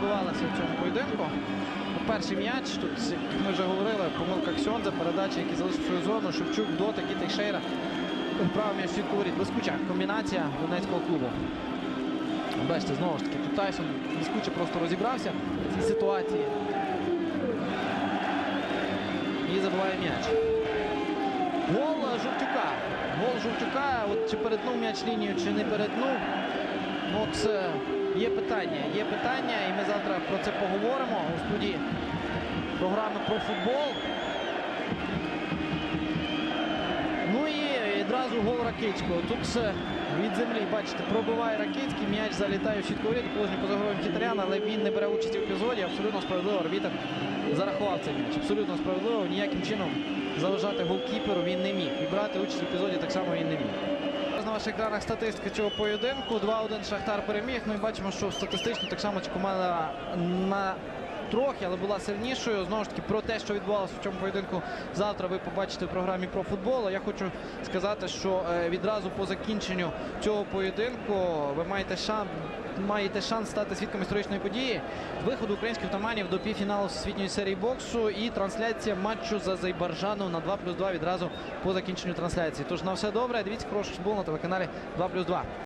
Добивалася в цьому поєдинку. Перший м'яч, тут, як ми вже говорили, помилка Ксьонза, передача, які залишив свою зону, Шевчук, Дотик і Тейшейра. Вправив м'яч від воріт. Блискуча комбінація Донецького клубу. Бачите, знову ж таки, тут Тайсон блискуче просто розібрався в цій ситуації. І забиває м'яч. Гол Жовтюка. Гол Жовтюка. От чи перетнув м'яч лінію, чи не перетнув. Ну, це є питання. Є питання, і ми завтра про це поговоримо у студії програми про футбол. Ну і відразу гол Ракицького. Тут від землі, бачите, пробиває Ракицький, м'яч залітає в щітку воріт, положення поза героєм але він не бере участі в епізоді. Абсолютно справедливо арбітр зарахував цей м'яч. Абсолютно справедливо. Ніяким чином заважати голкіперу він не міг. І брати участь в епізоді так само він не міг. Зараз На ваших екранах статистика цього поєдинку. 2-1 Шахтар переміг. Ну і бачимо, що статистично так само команда на трохи, але була сильнішою. Знову ж таки, про те, що відбувалося в цьому поєдинку, завтра ви побачите в програмі про футбол. Я хочу сказати, що е, відразу по закінченню цього поєдинку ви маєте шанс. Маєте шанс стати свідком історичної події виходу українських таманів до півфіналу всесвітньої серії боксу і трансляція матчу за Азербайджаном на 2 плюс 2 відразу по закінченню трансляції. Тож на все добре. Дивіться хороший футбол на телеканалі 2 плюс 2.